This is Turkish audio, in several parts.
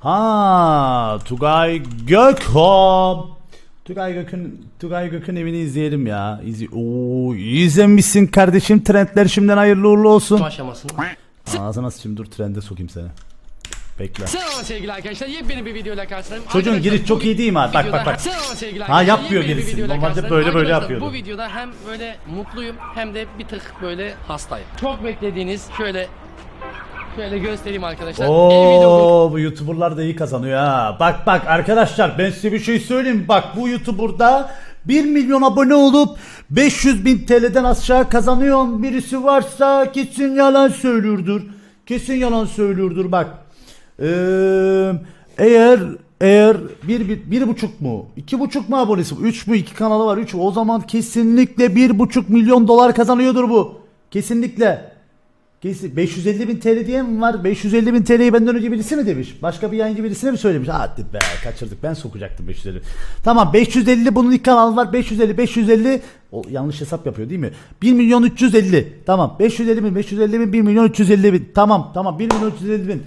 Ha, Tugay Gökhan. Tugay Gök'ün Tugay Gök'ün evini izleyelim ya. İzle Oo, izlemişsin kardeşim. Trendler şimdiden hayırlı uğurlu olsun. aşamasını. Ağzına sıçayım dur trende sokayım seni. Bekle. Selam sevgili arkadaşlar. Yepyeni bir videoyla karşınızdayım. Çocuğun Arkadaşlar, giriş çok bu iyi değil mi abi? Bak, videoda- bak, bak. Selam sevgili Ha, arkadaşlar. yapmıyor Yepyeni bir gerisi. videoyla Normalde karşınızdayım. böyle böyle Arkadaşlar, yapıyordu. Bu videoda hem böyle mutluyum hem de bir tık böyle hastayım. Çok beklediğiniz şöyle şöyle göstereyim arkadaşlar. Oo bu YouTuber'lar da iyi kazanıyor ha. Bak bak arkadaşlar ben size bir şey söyleyeyim. Bak bu YouTuber'da 1 milyon abone olup 500 bin TL'den aşağı kazanıyor birisi varsa kesin yalan söylüyordur. Kesin yalan söylüyordur bak. Ee, eğer eğer bir, bir, bir buçuk mu? iki buçuk mu abonesi? Üç mü? iki kanalı var. Üç. O zaman kesinlikle bir buçuk milyon dolar kazanıyordur bu. Kesinlikle. Kesin 550 bin TL diye mi var? 550 bin TL'yi benden önce birisi mi demiş? Başka bir yayıncı birisine mi söylemiş? Hadi be kaçırdık ben sokacaktım 550. Tamam 550 bunun ilk kanalı var 550 550 o yanlış hesap yapıyor değil mi? 1 milyon 350 tamam 550 bin 550 bin 1 milyon 350 bin tamam tamam 1 milyon 350 bin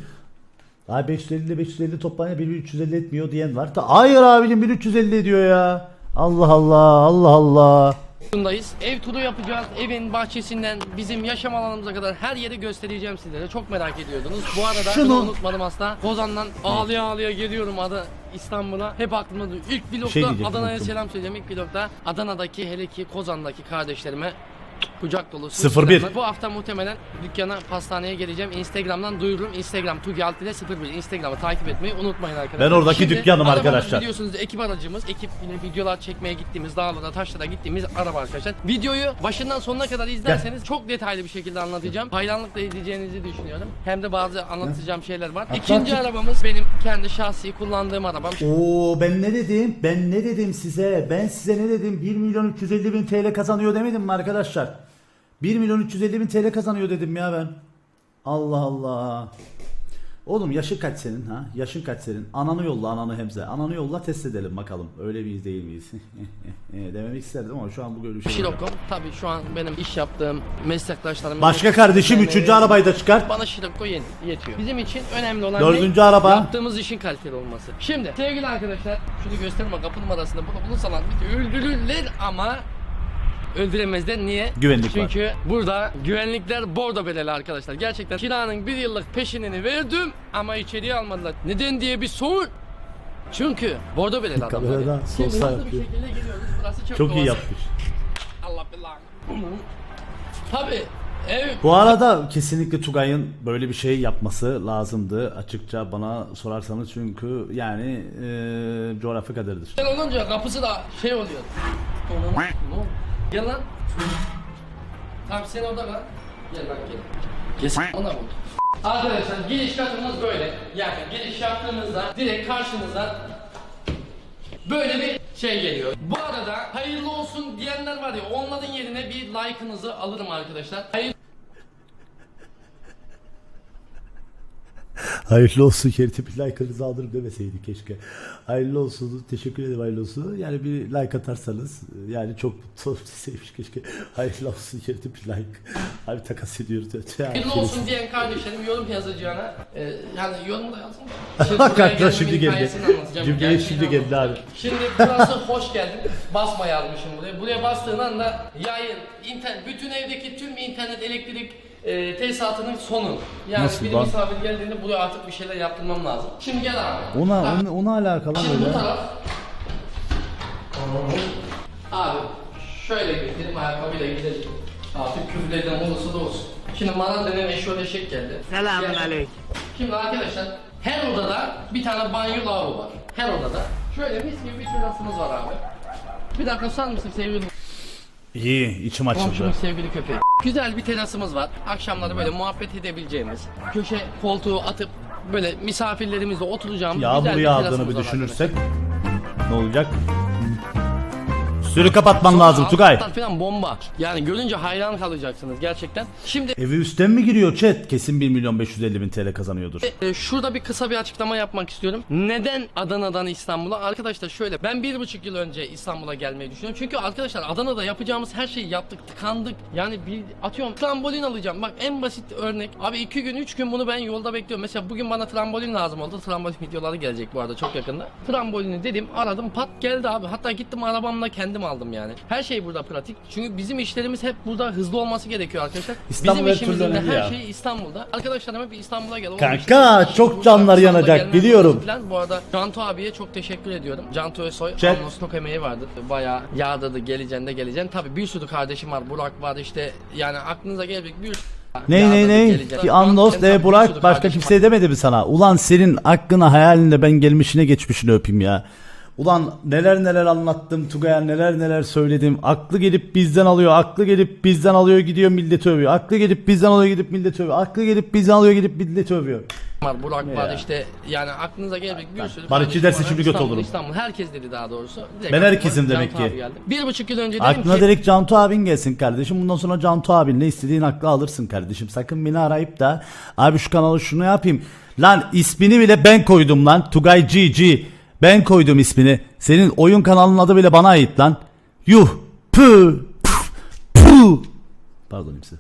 Ay 550 ile 550 toplanınca 1 350 etmiyor diyen var. Da, hayır abicim 1 350 ediyor ya. Allah Allah Allah Allah. Bundayız. Ev turu yapacağız. Evin bahçesinden bizim yaşam alanımıza kadar her yeri göstereceğim sizlere. Çok merak ediyordunuz. Bu arada Şunu- unutmadım aslında. Kozan'dan ağlıya ağlıya geliyorum adı İstanbul'a. Hep aklımda duruyor. İlk vlogda şey Adana'ya selam söyleyeceğim. İlk vlogda Adana'daki hele ki Kozan'daki kardeşlerime kucak dolusu 01. selamlar. Bu hafta muhtemelen dükkana pastaneye geleceğim. Instagram'dan duyururum. Instagram Tugi Altile 01. Instagram'ı takip etmeyi unutmayın arkadaşlar. Ben oradaki dükkanım arabamız arkadaşlar. Biliyorsunuz ekip aracımız. Ekip yine videolar çekmeye gittiğimiz dağlara, taşlara gittiğimiz araba arkadaşlar. Videoyu başından sonuna kadar izlerseniz çok detaylı bir şekilde anlatacağım. Hayranlıkla izleyeceğinizi düşünüyorum. Hem de bazı anlatacağım şeyler var. İkinci arabamız benim kendi şahsi kullandığım arabam. Oo ben ne dedim? Ben ne dedim size? Ben size ne dedim? 1 milyon 350 bin TL kazanıyor demedim mi arkadaşlar? 1 milyon 350 bin TL kazanıyor dedim ya ben. Allah Allah. Oğlum yaşın kaç senin ha? Yaşın kaç senin? Ananı yolla ananı hemze. Ananı yolla test edelim bakalım. Öyle miyiz değil miyiz? Dememek isterdim ama şu an bu görüşü. Şirokom tabii şu an benim iş yaptığım meslektaşlarım. Başka kardeşim Yani üçüncü arabayı da çıkart. Bana Şirokko yet- yetiyor. Bizim için önemli olan Dördüncü ne? araba. Yaptığımız işin kaliteli olması. Şimdi sevgili arkadaşlar şunu gösterme kapı numarasında bunu bulursalar öldürürler ama öldüremezler. Niye? Güvenlik var. Çünkü burada güvenlikler bordo beleli arkadaşlar. Gerçekten kiranın bir yıllık peşinini verdim ama içeriye almadılar. Neden diye bir sorun. Çünkü bordo beleli adamlar. Kamerada yani. Şimdi hızlı bir yapıyor. şekilde geliyoruz. Burası çok, Çok iyi yapmış. Allah belanı. Tabii. Ev Bu arada kesinlikle Tugay'ın böyle bir şey yapması lazımdı. Açıkça bana sorarsanız çünkü yani eee coğrafya kaderdir. Olunca kapısı da şey oluyor. Gel lan. Tamam sen orada kal. Gel bak gel. Kes. Ona vur. Arkadaşlar giriş katımız böyle. Yani giriş yaptığınızda direkt karşınıza böyle bir şey geliyor. Bu arada hayırlı olsun diyenler var ya onların yerine bir like'ınızı alırım arkadaşlar. Hayırlı Hayırlı olsun yerine bir like'ınızı alırım demeseydi keşke. Hayırlı olsun. Teşekkür ederim hayırlı olsun. Yani bir like atarsanız yani çok mutlu deseymiş keşke. Hayırlı olsun yerine bir like. Abi takas ediyoruz. Hayırlı olsun diyen kardeşlerim yorum yazacağına e, yani yorum da aklıma geldim, şimdi geldi. Cümleye şimdi geldi abi. Şimdi burası hoş geldin. Basma yazmışım buraya. Buraya bastığın anda yayın, internet, bütün evdeki tüm internet, elektrik e, tesisatının sonu. Yani Nasıl bir lan? misafir geldiğinde buraya artık bir şeyler yaptırmam lazım. Şimdi gel abi. Ona, Bak, ona, ona alakalı Şimdi bu böyle. taraf. Abi şöyle götürelim ayakkabıyla gidelim. Artık küfürlerden olursa da olsun. Şimdi Maran denen eşyol eşek geldi. Selamun aleyküm. Şimdi arkadaşlar her odada bir tane banyo lavabo var. Her odada. Şöyle mis gibi bir terasımız var abi. Bir dakika susar mısın sevgili İyi içim komşumun açıldı. sevgili köpeği. Güzel bir terasımız var. Akşamları böyle muhabbet edebileceğimiz, köşe koltuğu atıp böyle misafirlerimizle oturacağımız güzel Yağmur bir yağdığını terasımız bir var düşünürsek ne olacak? Sürü kapatman lazım Tugay. altlar falan bomba. Yani görünce hayran kalacaksınız gerçekten. Şimdi Evi üstten mi giriyor chat? Kesin 1 milyon 550 bin TL kazanıyordur. e, şurada bir kısa bir açıklama yapmak istiyorum. Neden Adana'dan İstanbul'a? Arkadaşlar şöyle ben bir buçuk yıl önce İstanbul'a gelmeyi düşünüyorum. Çünkü arkadaşlar Adana'da yapacağımız her şeyi yaptık, tıkandık. Yani bir atıyorum trambolin alacağım. Bak en basit örnek. Abi iki gün, üç gün bunu ben yolda bekliyorum. Mesela bugün bana trambolin lazım oldu. Trambolin videoları gelecek bu arada çok yakında. Trambolini dedim, aradım, pat geldi abi. Hatta gittim arabamla kendim aldım yani. Her şey burada pratik. Çünkü bizim işlerimiz hep burada hızlı olması gerekiyor arkadaşlar. İstanbul bizim işimizin de her ya. şey İstanbul'da. Arkadaşlarım hep İstanbul'a gel. Kanka, işte, çok canlar yanacak, biliyorum. falan. Bu arada Cantu abiye çok teşekkür ediyorum. Cantu Özsoy. Chat. Anons çok emeği vardı. Bayağı yağdırdı geleceksin de geleceksin. Tabi bir sürü kardeşim var. Burak var işte. Yani aklınıza gelecek bir Ney ney ney? Ki Anlos de Burak başka kimse demedi mi sana? Ulan senin aklına hayalinde ben gelmişine geçmişini öpeyim ya. Ulan neler neler anlattım Tugay'a neler neler söyledim. Aklı gelip bizden alıyor. Aklı gelip bizden alıyor gidiyor milleti övüyor. Aklı gelip bizden alıyor gidip milleti övüyor. Aklı gelip bizden alıyor gidip milleti övüyor. var. Burak Ne var ya? işte. Yani aklınıza gelecek bir sürü Barışçı kardeşim derse var. şimdi göt İstanbul, olurum. İstanbul. Herkes dedi daha doğrusu. Direkt Ben herkesim demek ki. abi geldi. Bir buçuk yıl önce dedim Aklına ki direkt Cantu abin gelsin kardeşim. Bundan sonra Cantu abinle istediğin aklı alırsın kardeşim. Sakın beni arayıp da abi şu kanalı şunu yapayım. Lan ismini bile ben koydum lan. Tugay GG. Ben koydum ismini. Senin oyun kanalının adı bile bana ait lan. Yuh. Püf, Pü. Pardon imsi.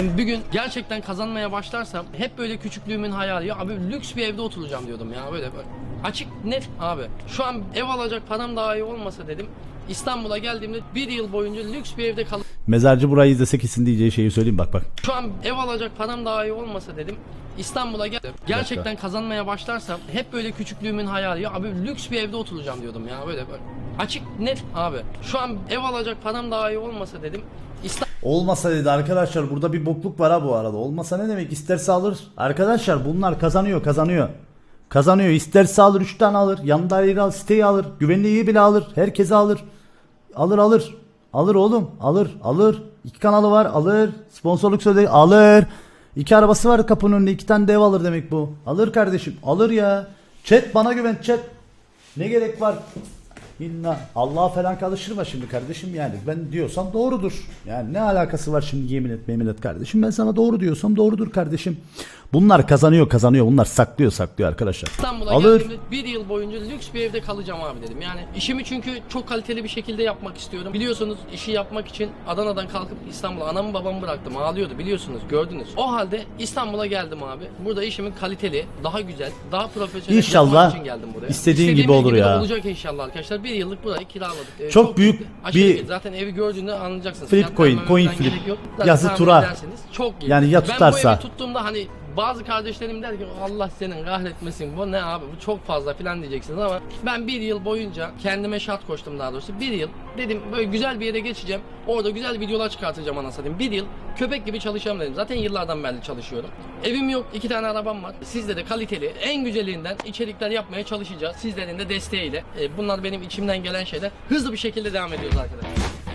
Bir gün gerçekten kazanmaya başlarsam hep böyle küçüklüğümün hayali ya abi lüks bir evde oturacağım diyordum ya böyle böyle. Açık net abi. Şu an ev alacak param daha iyi olmasa dedim. İstanbul'a geldiğimde bir yıl boyunca lüks bir evde kalıp Mezarcı burayı izlese kesin diyeceği şeyi söyleyeyim bak bak. şu an ev alacak param daha iyi olmasa dedim. İstanbul'a gel gerçekten kazanmaya başlarsam hep böyle küçüklüğümün hayali ya abi lüks bir evde oturacağım diyordum ya böyle böyle. Açık net abi. Şu an ev alacak param daha iyi olmasa dedim. Olmasa dedi arkadaşlar burada bir bokluk var ha bu arada. Olmasa ne demek isterse alır. Arkadaşlar bunlar kazanıyor kazanıyor. Kazanıyor isterse alır 3 tane alır. Yanında yeri al siteyi alır. Güvenliği bile alır. Herkese alır. Alır alır. Alır oğlum alır alır. İki kanalı var alır. Sponsorluk söyledi alır. İki arabası var kapının önünde iki tane dev alır demek bu. Alır kardeşim alır ya. Chat bana güven chat. Ne gerek var? İnna Allah'a falan kalışırma şimdi kardeşim yani ben diyorsam doğrudur. Yani ne alakası var şimdi yemin et yemin et kardeşim ben sana doğru diyorsam doğrudur kardeşim. Bunlar kazanıyor kazanıyor bunlar saklıyor saklıyor arkadaşlar. İstanbul'a Alır. geldiğimde bir yıl boyunca lüks bir evde kalacağım abi dedim. Yani işimi çünkü çok kaliteli bir şekilde yapmak istiyorum. Biliyorsunuz işi yapmak için Adana'dan kalkıp İstanbul'a anamı babamı bıraktım. Ağlıyordu biliyorsunuz gördünüz. O halde İstanbul'a geldim abi. Burada işimin kaliteli, daha güzel, daha profesyonel İnşallah yapmak için geldim buraya. istediğin İstediğim gibi olur de ya. olacak inşallah arkadaşlar. Bir yıllık burayı kiraladık. Ee, Çok büyük aşırı bir- iyi. Zaten evi gördüğünde anlayacaksınız. Flip coin, coin flip. gerek yok. Zaten Yazı tahmin tura. Çok iyi. Yani ya Ben tutarsa. bu evi tuttuğumda hani bazı kardeşlerim der ki Allah senin kahretmesin bu ne abi? Bu çok fazla filan diyeceksiniz ama ben bir yıl boyunca kendime şart koştum daha doğrusu. Bir yıl dedim böyle güzel bir yere geçeceğim orada güzel videolar çıkartacağım anasını satayım. Bir yıl köpek gibi çalışacağım dedim. Zaten yıllardan beri çalışıyorum. Evim yok iki tane arabam var. Sizde de kaliteli en güzelinden içerikler yapmaya çalışacağız. Sizlerin de desteğiyle. E, bunlar benim içimden gelen şeyler. Hızlı bir şekilde devam ediyoruz arkadaşlar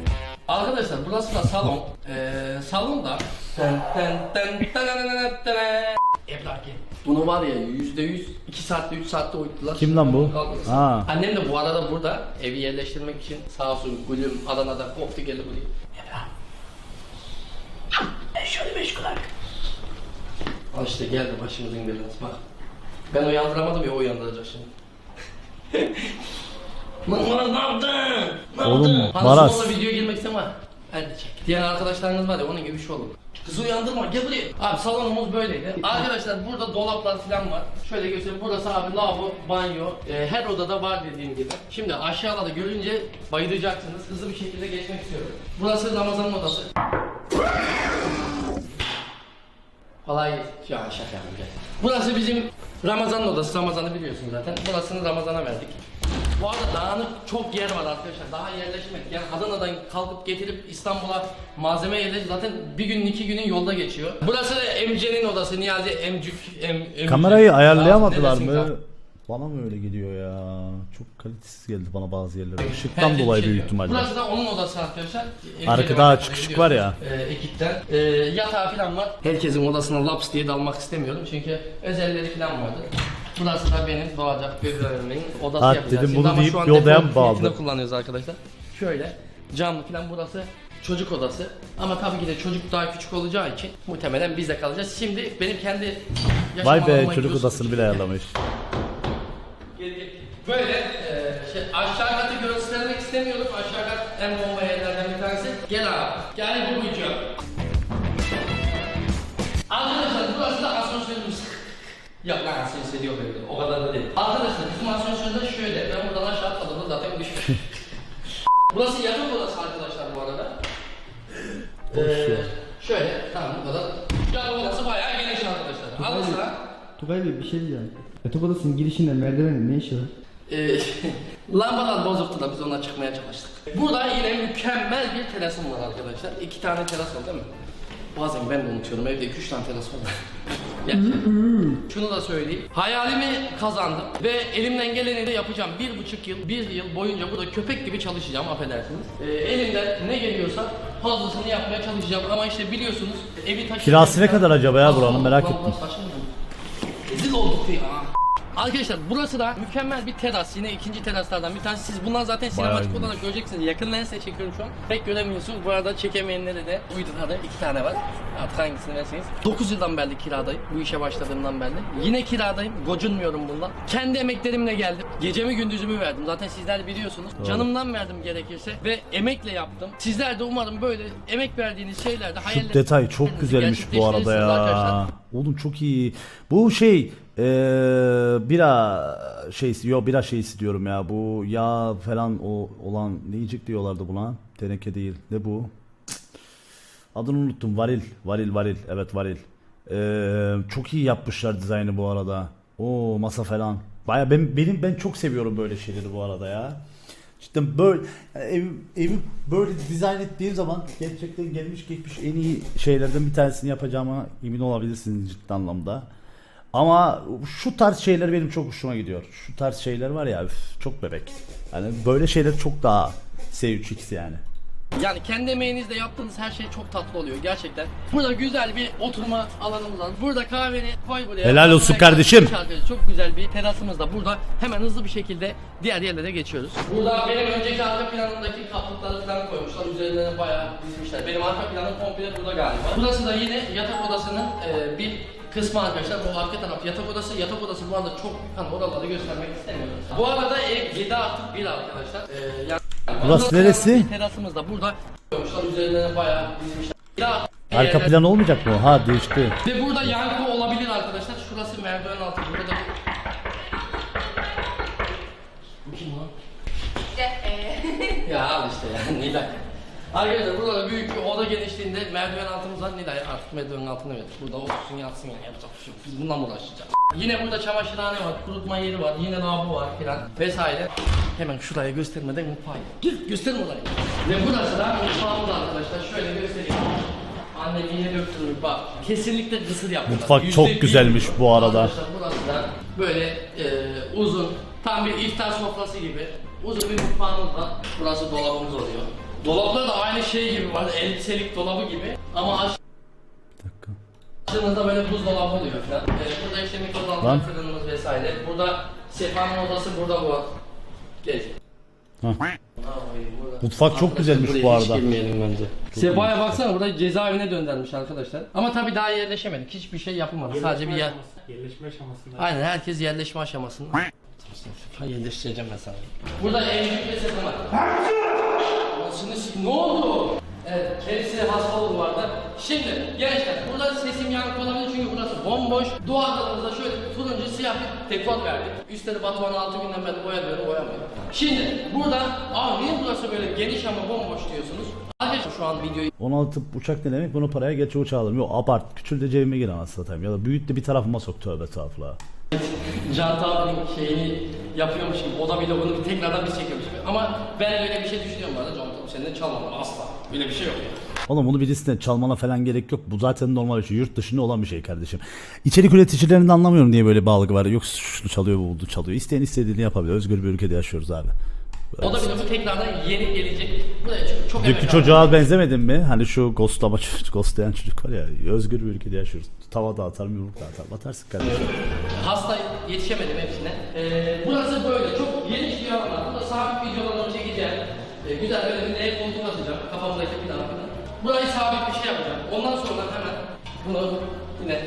Arkadaşlar burası da salon. Ee, salonda ten ten ten ten ten Ebrar gel. Bunu var ya yüzde yüz 2 saatte 3 saatte uyuttular. Kim lan bu? Kaldırırsın. Ha. Annem de bu arada burada evi yerleştirmek için sağ olsun gülüm Adana'da koptu geldi buraya. Ebrar. Ben şöyle meşgul abi. Al işte geldi başımızın belası bak. Ben uyandıramadım ya o uyandıracak şimdi. Murat ne yaptın? Ne Oğlum, yaptın? Maras. sonunda videoya girmek istemem var. Hadi çek. Diğer arkadaşlarınız var ya onun gibi bir şey olur. Kızı uyandırma gel buraya. Abi salonumuz böyleydi. Arkadaşlar burada dolaplar falan var. Şöyle göstereyim. Burası abi lavabo, banyo. Ee, her odada var dediğim gibi. Şimdi aşağıda görünce bayılacaksınız. Hızlı bir şekilde geçmek istiyorum. Burası Ramazan'ın odası. Kolay. Ya şaka gel. Burası bizim Ramazan'ın odası. Ramazan'ı biliyorsun zaten. Burasını Ramazan'a verdik. Bu arada dağınık çok yer var arkadaşlar. Daha yerleşmedik. Yani Adana'dan kalkıp getirip İstanbul'a malzeme yerleştik. Zaten bir günün iki günün yolda geçiyor. Burası da Emce'nin odası. Niyazi Emcük. Em, Emcük. Kamerayı ayarlayamadılar mı? Bana mı öyle gidiyor ya? Çok kalitesiz geldi bana bazı yerler. Her Işıktan dolayı şey büyük ihtimalle. Burası da onun odası arkadaşlar. Arkada açık ışık var ya. E, ekipten. E, yatağı falan var. Herkesin odasına laps diye dalmak istemiyorum çünkü özelleri falan vardı. Burası da benim doğacak bebeğimin odası Ha, yapacağız. dedim Şimdi bunu ama deyip şu an bağladı? niyetine kullanıyoruz arkadaşlar. Şöyle camlı falan burası çocuk odası. Ama tabii ki de çocuk daha küçük olacağı için muhtemelen bizde kalacağız. Şimdi benim kendi yaşam Vay be alanıma çocuk odasını bile ayarlamış. Böyle e, şey, aşağı katı göstermek istemiyorum. Aşağı kat en bomba yerlerden bir tanesi. Gel abi. Gel bu ucu. Arkadaşlar burası da asansörümüz. Yok lan asansör diyor böyle. O kadar da değil. Arkadaşlar bizim asansörde şöyle. Ben buradan aşağı atladım zaten düşmüş. burası yatak odası arkadaşlar bu arada. Ee, şöyle tamam bu kadar. Yatak odası bayağı geniş arkadaşlar. Al sıra. Tugay Bey bir şey diyeceğim. Yatak odasının girişinde merdivenin ne işi var? Ee, lambalar bozuktu da biz ona çıkmaya çalıştık. Burada yine mükemmel bir terasım var arkadaşlar. İki tane teras var değil mi? Bazen ben de unutuyorum evde iki üç tane teras var. Gerçekten. Şunu da söyleyeyim. Hayalimi kazandım ve elimden geleni de yapacağım. Bir buçuk yıl, bir yıl boyunca burada köpek gibi çalışacağım affedersiniz. Ee, elimden ne geliyorsa fazlasını yapmaya çalışacağım ama işte biliyorsunuz evi taşıyacak. Kirası ne kadar acaba ya buranın? Merak ettim. Rezil olduk ya. Arkadaşlar burası da mükemmel bir teras. Yine ikinci teraslardan bir tanesi. Siz bundan zaten sinematik olarak göreceksiniz. Yakın lensle çekiyorum şu an. Pek göremiyorsunuz. Bu arada çekemeyenlere de uydurada iki tane var. Artık hangisini verseniz. 9 yıldan beri kiradayım. Bu işe başladığımdan beri. Yine kiradayım. Gocunmuyorum bundan. Kendi emeklerimle geldim. Gecemi gündüzümü verdim. Zaten sizler biliyorsunuz. Canımdan verdim gerekirse. Ve emekle yaptım. Sizler de umarım böyle emek verdiğiniz şeylerde Şu hayallerinizi detay çok güzelmiş bu arada ya. Oğlum çok iyi. Bu şey eee bira şeysi yo bira şeysi diyorum ya. Bu yağ falan o olan ne yiyecek diyorlardı buna. Teneke değil. Ne bu? Adını unuttum. Varil. Varil varil. Evet varil. Eee, çok iyi yapmışlar dizaynı bu arada. O masa falan. Baya ben benim ben çok seviyorum böyle şeyleri bu arada ya. Cidden böyle yani ev, evi böyle dizayn ettiğim zaman gerçekten gelmiş geçmiş en iyi şeylerden bir tanesini yapacağıma emin olabilirsiniz ciddi anlamda. Ama şu tarz şeyler benim çok hoşuma gidiyor. Şu tarz şeyler var ya üf, çok bebek. Yani böyle şeyler çok daha S3X yani. Yani kendi emeğinizle yaptığınız her şey çok tatlı oluyor gerçekten. Burada güzel bir oturma alanımız var. Burada kahveni koy buraya. Helal olsun kardeşim. Çok güzel bir terasımız da burada. Hemen hızlı bir şekilde diğer yerlere geçiyoruz. Burada benim önceki arka planımdaki kaplıkları falan koymuşlar. Üzerlerine bayağı dizmişler. Benim arka planım komple burada galiba. Burası da yine yatak odasının e, bir kısmı arkadaşlar. Bu arka taraf yatak odası. Yatak odası bu arada çok hani oraları göstermek istemiyorum. Bu arada ev 7 artı 1 arkadaşlar. E, yani Burası neresi? Terasımız da burada üzerlerine bayağı dizmişler. Ya, Arka plan olmayacak mı? Ha değişti. Ve burada yankı olabilir arkadaşlar. Şurası merdiven altı. Burada Bu kim lan? ya al işte ya Nilay. Arkadaşlar burada da büyük bir oda genişliğinde merdiven altımız var. Nilay artık merdivenin altına ver. Burada otursun yatsın yani yapacak bir şey yok. Biz bundan mı uğraşacağız? Yine burada çamaşırhane var, kurutma yeri var, yine lavabo var filan vesaire. Hemen şuraya göstermeden mutfağa gir. Gir gösterme orayı. Ve burası da mutfağımız arkadaşlar. Şöyle göstereyim. Annem yine döktürmüş bak. Kesinlikle kısır yaptılar. Mutfak çok güzelmiş bu arada. Arkadaşlar burası da böyle e, uzun, tam bir iftar sofrası gibi uzun bir mutfağımız var. Burası dolabımız oluyor. Dolapta da aynı şey gibi var, elbiselik dolabı gibi. Ama aş- Bir dakika. Aşağımızda böyle buzdolabı oluyor falan. Ee, burada işte Lan. mikrodalga fırınımız vesaire. Burada Sefa'nın odası burada bu. Ay, burada- Mutfak çok güzelmiş bu arada. bence. Sefa'ya baksana burada cezaevine döndermiş arkadaşlar. Ama tabii daha yerleşemedik. Hiçbir şey yapılmadı. Sadece bir yer. Yerleşme aşamasında. Aynen herkes yerleşme aşamasında. Ha yerleştireceğim ben sana. Burada evlilik ve var. Anasını s- ne oldu? Evet, hepsi hastalığı vardı. Şimdi gençler, burada sesim yankı olabilir çünkü burası bomboş. Duvarlarımızda şöyle turuncu siyah bir dekor verdik. Üstleri Batuhan 6 günden beri boyamıyorum, boyamıyorum. Şimdi burada, aa niye burası böyle geniş ama bomboş diyorsunuz? Arkadaşlar şu an videoyu 16 uçak ne demek? Bunu paraya geç uçağı alırım. Yok abart. Küçül de cebime gir anasını satayım. Ya da büyüt de bir tarafıma sok tövbe estağfurullah. Can abinin şeyini yapıyormuş gibi, o da vlogunu bir tekrardan biz çekiyormuş gibi. Ama ben öyle bir şey düşünüyorum bu arada Can Tabi senden çalmam asla. Böyle bir şey yok. Oğlum bunu birisinden çalmana falan gerek yok. Bu zaten normal bir şey. Yurt dışında olan bir şey kardeşim. İçerik üreticilerini de anlamıyorum niye böyle algı var. Yok şunu çalıyor bu bunu çalıyor. İsteyen istediğini yapabilir. Özgür bir ülkede yaşıyoruz abi. O da bir tekrardan yeni gelecek. Buraya çok Dünkü çocuğa benzemedin mi? Hani şu ghostlama çocuk, ghostlayan çocuk var ya. Özgür bir ülkede yaşıyoruz. Tava da atarım, yumruk da atarım. Atarsın kardeşim. Hasta yetişemedim hepsine. Ee, burası böyle çok geniş bir alan. Burada sabit videolarını çekeceğim. Ee, güzel böyle bir L koltuk atacağım. Kafamdaki plan falan. Burayı sabit bir şey yapacağım. Ondan sonra hemen bunu yine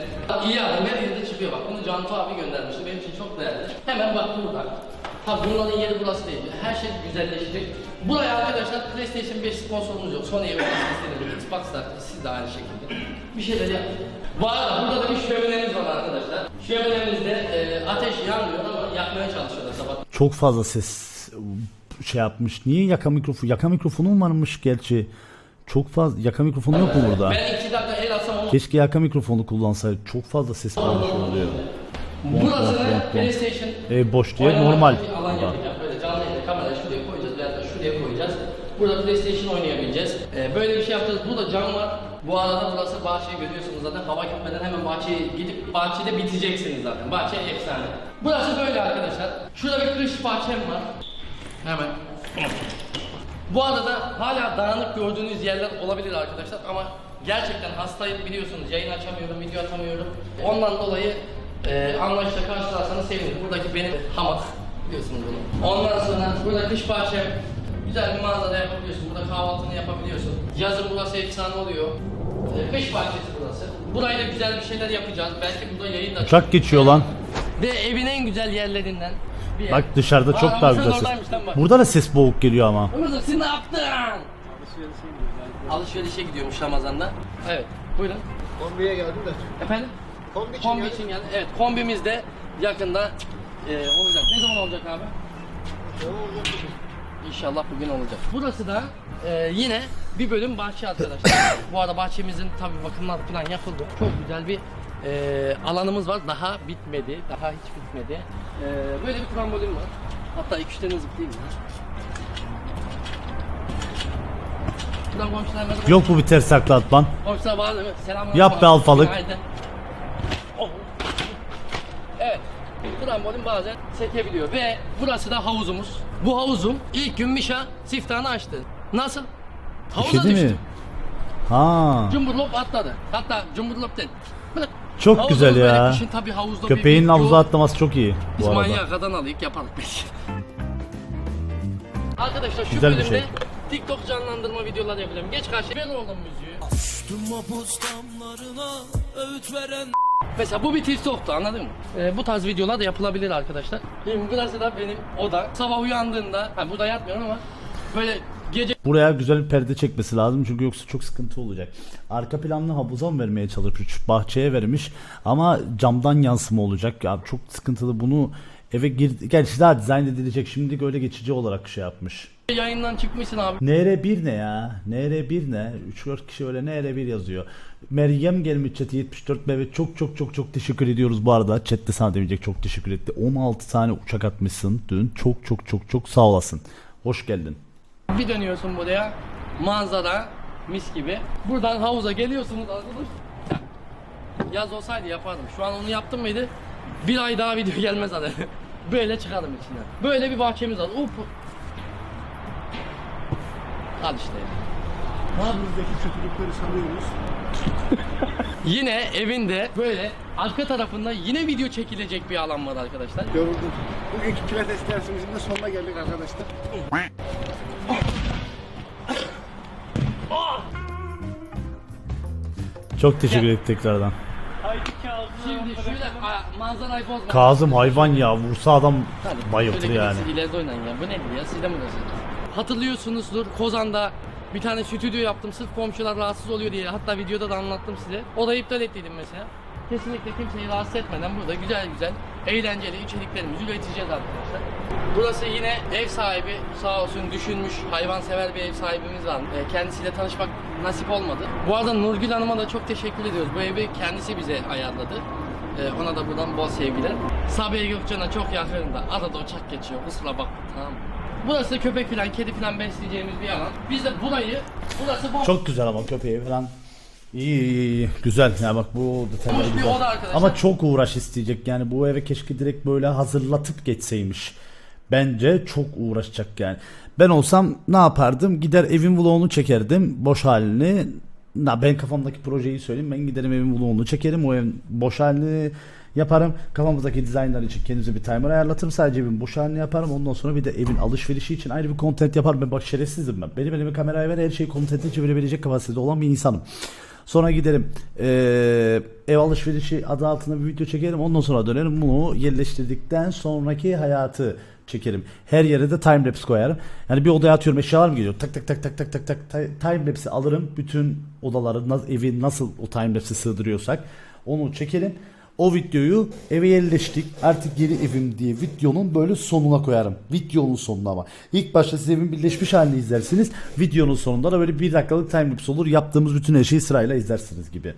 iyi abi her yerinde çıkıyor bak. Bunu Cantu abi göndermişti. Benim için çok değerli. Hemen bak burada. Tabi bunların yeri burası değil. Her şey güzelleşecek. Buraya arkadaşlar PlayStation 5 sponsorumuz yok. Sony'ye ve Xbox'ta siz de aynı şekilde. Bir şeyler yapın. Arada burada da bir şöminemiz var arkadaşlar. Şöminemizde e, ateş yanmıyor ama yakmaya çalışıyorlar sabah. Çok fazla ses şey yapmış. Niye yaka mikrofonu? Yaka mikrofonum varmış gerçi. Çok fazla yaka mikrofonu yok mu burada? Ben iki dakika el atsam ama Keşke yaka mikrofonu kullansaydı. Çok fazla ses varmış oluyor. Burasını PlayStation E, boş diye normal. bir alan yapacağım. Böyle canlı yayında kamerayı şuraya koyacağız veya da şuraya koyacağız. Burada PlayStation oynayabileceğiz. E, böyle bir şey yapacağız. Burada cam var. Bu arada burası bahçeyi görüyorsunuz zaten. Hava gitmeden hemen bahçeye gidip bahçede biteceksiniz zaten. Bahçe efsane. Burası böyle arkadaşlar. Şurada bir kış bahçem var. Hemen. Bu arada hala dağınık gördüğünüz yerler olabilir arkadaşlar ama gerçekten hastayım biliyorsunuz yayın açamıyorum, video atamıyorum. Ondan dolayı e, anlayışla karşılarsanız sevinirim. Buradaki benim hamak biliyorsunuz bunu. Ondan sonra burada kış bahçem güzel bir manzara yapabiliyorsun. Burada kahvaltını yapabiliyorsun. Yazın burası efsane oluyor. E, kış bahçesi burası. Burayla güzel bir şeyler yapacağız. Belki burada yayın da Uçak geçiyor lan. Ve evin en güzel yerlerinden bir yer. Bak dışarıda çok Aa, daha sen güzel ses. Burada da ses boğuk geliyor ama. Umut'um sen ne yaptın? Alışverişe gidiyormuş Ramazan'da. Evet, buyurun. Kombiye geldim de. Efendim? Kombi için Kombi için geldi. Evet, kombimiz de yakında e, olacak. Ne zaman olacak abi? İnşallah bugün olacak. Burası da e, yine bir bölüm bahçe arkadaşlar. Bu arada bahçemizin tabii bakımlar falan yapıldı. Çok güzel bir e, alanımız var. Daha bitmedi. Daha hiç bitmedi. E, böyle bir trambolin var. Hatta iki üç tane zıplayayım ya. Merhaba. Yok bu bir ters takla atman. Komşular bana değil mi? Selamünaleyküm. Yap be alfalık. Günaydın. Oh. Evet. Trambolin bazen sekebiliyor ve burası da havuzumuz. Bu havuzum ilk gün Mişa siftahını açtı. Nasıl? Havuza İşedi düştü. mi? Ha. Cumburlop atladı. Hatta cumburlop dedi. Böyle Çok havuzumuz güzel böyle ya. kışın tabii havuzda bir Köpeğin video- havuza atlaması çok iyi Biz bu arada. manyak Adanalıyık yaparız biz. Arkadaşlar şu Güzel bir bölümde şey. TikTok canlandırma videoları yapacağım. Geç karşı ben oldum müziği. Mesela bu bir TikTok'tu anladın mı? Ee, bu tarz videolar da yapılabilir arkadaşlar. Şimdi burası da benim oda. Sabah uyandığında, ha burada yatmıyorum ama böyle gece Buraya güzel bir perde çekmesi lazım çünkü yoksa çok sıkıntı olacak. Arka planını havuza mı vermeye çalışmış, bahçeye vermiş ama camdan yansıma olacak. Ya çok sıkıntılı bunu eve gir... Gerçi daha dizayn edilecek şimdi öyle geçici olarak şey yapmış. Yayından çıkmışsın abi. NR1 ne ya? NR1 ne? 3-4 kişi öyle NR1 yazıyor. Meryem gelmiş chat'e 74 evet çok çok çok çok teşekkür ediyoruz bu arada. Chat'te sana demeyecek çok teşekkür etti. 16 tane uçak atmışsın dün. Çok çok çok çok sağ olasın. Hoş geldin. Bir dönüyorsun buraya. Manzara mis gibi. Buradan havuza geliyorsunuz arkadaş. Yaz olsaydı yapardım. Şu an onu yaptım mıydı? Bir ay daha video gelmez hadi. Böyle çıkarım içinden. Böyle bir bahçemiz var. Up. Al işte. Buradaki kötülükleri sanıyoruz. Yine evinde böyle arka tarafında yine video çekilecek bir alan var arkadaşlar. Yoruldum. Bugünkü pilates dersimizin de sonuna geldik arkadaşlar. Çok teşekkür ettik tekrardan. Şimdi şöyle a, manzarayı bozma. Kazım hayvan ya vursa adam Hadi, bayıltır şöyle yani. gidin, ileride oynayın ya. Bu nedir ya? Siz de mi uğraşıyorsunuz? Hatırlıyorsunuzdur Kozan'da bir tane stüdyo yaptım sırf komşular rahatsız oluyor diye. Hatta videoda da anlattım size. O da iptal ettiydim mesela. Kesinlikle kimseyi rahatsız etmeden burada güzel güzel eğlenceli içeriklerimizi üreteceğiz arkadaşlar. Burası yine ev sahibi sağ olsun düşünmüş hayvansever bir ev sahibimiz var. E, Kendisiyle tanışmak nasip olmadı. Bu arada Nurgül Hanım'a da çok teşekkür ediyoruz. Bu evi kendisi bize ayarladı. Ee, ona da buradan bol sevgiler. Sabiha Gökçen'e çok yakınında. Arada uçak geçiyor. Kusura bakma tamam mı? Burası köpek falan, kedi falan besleyeceğimiz bir alan. Biz de burayı, burası boş. Çok güzel ama köpeği falan. İyi iyi iyi. Güzel ya bak bu detaylar Hoş bir güzel. oda arkadaşlar. Ama çok uğraş isteyecek yani bu eve keşke direkt böyle hazırlatıp geçseymiş. Bence çok uğraşacak yani. Ben olsam ne yapardım? Gider evin vlogunu çekerdim. Boş halini. Na, ben kafamdaki projeyi söyleyeyim. Ben giderim evin vlogunu çekerim. O evin boş halini yaparım. Kafamızdaki dizaynlar için kendimize bir timer ayarlatırım. Sadece evin boş halini yaparım. Ondan sonra bir de evin alışverişi için ayrı bir content yaparım. Ben bak şerefsizim ben. Benim elime kameraya ver her şeyi content'e çevirebilecek kapasitede olan bir insanım. Sonra giderim eee, ev alışverişi adı altında bir video çekerim. Ondan sonra dönerim bunu yerleştirdikten sonraki hayatı çekerim. Her yere de time lapse koyarım. Yani bir odaya atıyorum eşyalar mı geliyor? Tak tak tak tak tak tak tak ta- time lapse'i alırım. Bütün odaları evi nasıl o time lapse'i sığdırıyorsak onu çekerim. O videoyu eve yerleştik. Artık geri evim diye videonun böyle sonuna koyarım. Videonun sonuna ama. İlk başta siz evin birleşmiş halini izlersiniz. Videonun sonunda da böyle bir dakikalık time lapse olur. Yaptığımız bütün her şeyi sırayla izlersiniz gibi.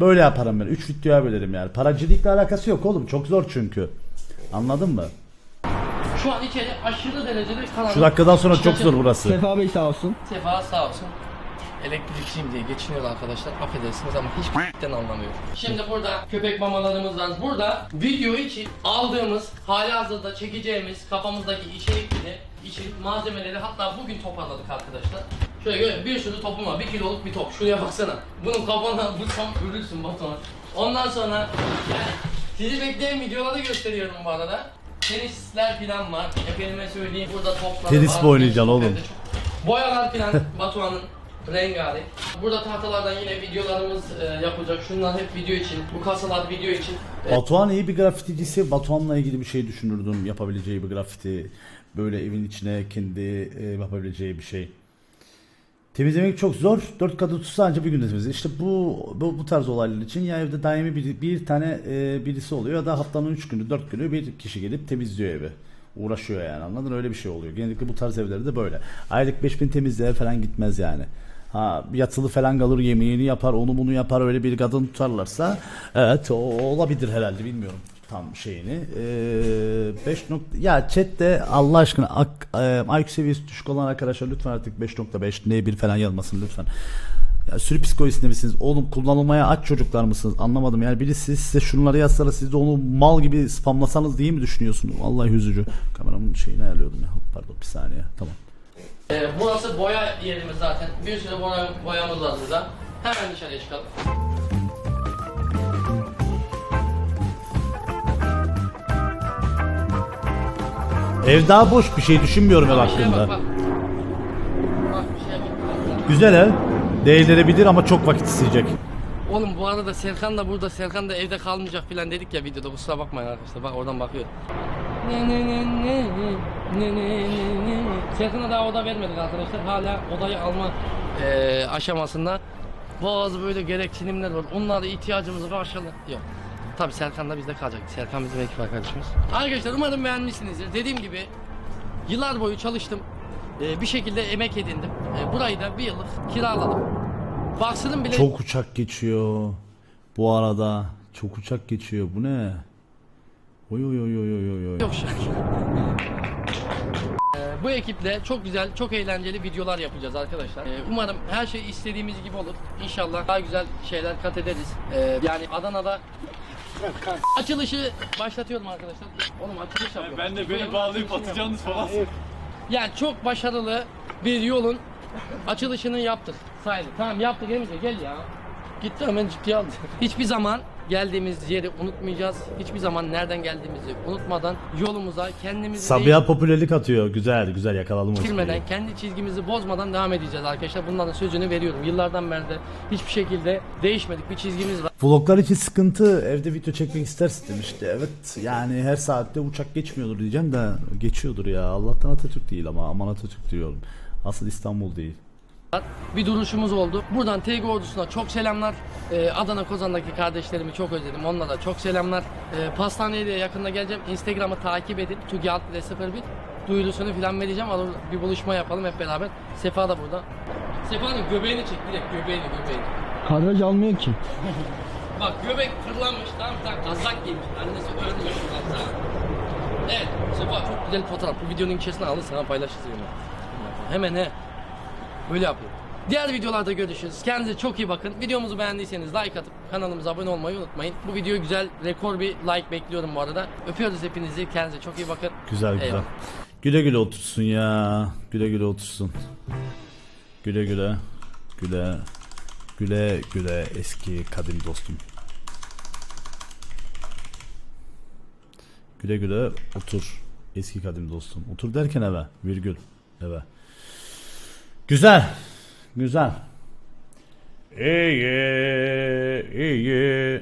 Böyle yaparım ben. 3 videoya bölerim yani. Paracılıkla alakası yok oğlum. Çok zor çünkü. Anladın mı? Şu an içeri aşırı derecede karanlık. Şu dakikadan sonra çok zor burası. Sefa Bey sağ olsun. Sefa sağ olsun. Elektrikçiyim diye geçiniyor arkadaşlar. Affedersiniz ama hiç b***den anlamıyorum. Şimdi burada köpek mamalarımız var. Burada video için aldığımız, hali hazırda çekeceğimiz kafamızdaki içerikleri için malzemeleri hatta bugün toparladık arkadaşlar. Şöyle görün bir sürü topum var. Bir kiloluk bir top. Şuraya baksana. Bunun kafana bu tam ölürsün Batuhan. Ondan sonra yani sizi bekleyen videoları gösteriyorum bu arada. Tenisler falan var. Efendime söyleyeyim burada toplar Tenis var. mi oynayacaksın oğlum? Boyalar falan Batuhan'ın rengarenk. Burada tahtalardan yine videolarımız e, yapılacak. Şunlar hep video için. Bu kasalar video için. E, Batuhan iyi bir grafiticisi. Batuhan'la ilgili bir şey düşünürdüm. Yapabileceği bir grafiti. Böyle evin içine kendi e, yapabileceği bir şey. Temizlemek çok zor. Dört katı tutsa ancak bir günde temizler. İşte bu, bu bu tarz olaylar için ya evde daimi bir, bir tane e, birisi oluyor ya da haftanın üç günü dört günü bir kişi gelip temizliyor evi. Uğraşıyor yani anladın öyle bir şey oluyor. Genellikle bu tarz evlerde böyle. Aylık 5000 temizliğe falan gitmez yani. Ha yatılı falan kalır yemeğini yapar onu bunu yapar öyle bir kadın tutarlarsa evet o, olabilir herhalde bilmiyorum tam şeyini. 5 nokta ya chatte Allah aşkına ak, e, IQ seviyesi düşük olan arkadaşlar lütfen artık 5.5 N1 falan yazmasın lütfen. Ya sürü psikolojisinde misiniz? Oğlum kullanılmaya aç çocuklar mısınız? Anlamadım. Yani birisi size şunları yazsa siz de onu mal gibi spamlasanız diye mi düşünüyorsunuz? Vallahi üzücü. Kameramın şeyini ayarlıyordum ya. Pardon bir saniye. Tamam. E, burası boya yerimiz zaten. Bir sürü boya, boyamız var burada. Hemen dışarıya çıkalım. Ev daha boş bir şey düşünmüyorum ev Bir şeye bak hakkında. bak. Bak bir şeye bak. Güzel ev. Değerlenebilir ama çok vakit isteyecek. Oğlum bu arada Serkan da burada, Serkan da evde kalmayacak falan dedik ya videoda kusura bakmayın arkadaşlar bak oradan bakıyor. Ne ne ne ne ne ne ne ne Serkan'a daha oda vermedik arkadaşlar hala odayı alma eee aşamasında. Bazı böyle gereksinimler var onlara ihtiyacımızı karşıla yok. Tabi Serkan da bizde kalacak. Serkan bizim ekip arkadaşımız. Arkadaşlar umarım beğenmişsinizdir. Dediğim gibi yıllar boyu çalıştım. Eee, bir şekilde emek edindim. Eee, burayı da bir yıllık kiraladım. Baksırım bile Çok uçak geçiyor. Bu arada çok uçak geçiyor. Bu ne? Oy oy oy oy oy oy. Yok. Ee, bu ekiple çok güzel, çok eğlenceli videolar yapacağız arkadaşlar. Ee, umarım her şey istediğimiz gibi olur. İnşallah daha güzel şeyler kat ederiz. Ee, yani Adana'da açılışı başlatıyorum arkadaşlar. Oğlum açılış yapıyorum. Ben de beni bağlayıp atacaksınız falan. Yani çok başarılı bir yolun açılışını yaptık. Sayılır. Tamam yaptık Emre gel ya. Gitti hemen ciddiye aldı. Hiçbir zaman geldiğimiz yeri unutmayacağız. Hiçbir zaman nereden geldiğimizi unutmadan yolumuza kendimizi Sabiha popülerlik atıyor. Güzel güzel yakaladım o espriyi. kendi çizgimizi bozmadan devam edeceğiz arkadaşlar. Bunların sözünü veriyorum. Yıllardan beri de hiçbir şekilde değişmedik. Bir çizgimiz var. Vloglar için sıkıntı evde video çekmek istersin demişti. Evet yani her saatte uçak geçmiyordur diyeceğim de geçiyordur ya. Allah'tan Atatürk değil ama aman Atatürk diyorum. Asıl İstanbul değil. Bir duruşumuz oldu. Buradan TG ordusuna çok selamlar. Ee, Adana Kozan'daki kardeşlerimi çok özledim. Onlara da çok selamlar. Ee, pastaneye de yakında geleceğim. Instagram'ı takip edin. Tugi alt 01 duyurusunu falan vereceğim. Alır, bir buluşma yapalım hep beraber. Sefa da burada. Sefa'nın göbeğini çek direkt göbeğini göbeğini. Kadraj almıyor ki. Bak göbek fırlanmış tam tak kazak giymiş. Annesi örmüş kazağı. Evet Sefa çok güzel fotoğraf. Bu videonun içerisine alır sana paylaşırız yine. Hemen he. Böyle yapıyor. Diğer videolarda görüşürüz. Kendinize çok iyi bakın. Videomuzu beğendiyseniz like atıp kanalımıza abone olmayı unutmayın. Bu video güzel, rekor bir like bekliyorum bu arada. Öpüyoruz hepinizi. Kendinize çok iyi bakın. Güzel güzel. Eyvallah. Güle güle otursun ya. Güle güle otursun. Güle güle. Güle. Güle güle eski kadim dostum. Güle güle otur. Eski kadim dostum. Otur derken eve. Virgül. Eve. Güzel. Güzel. İyi. iyi.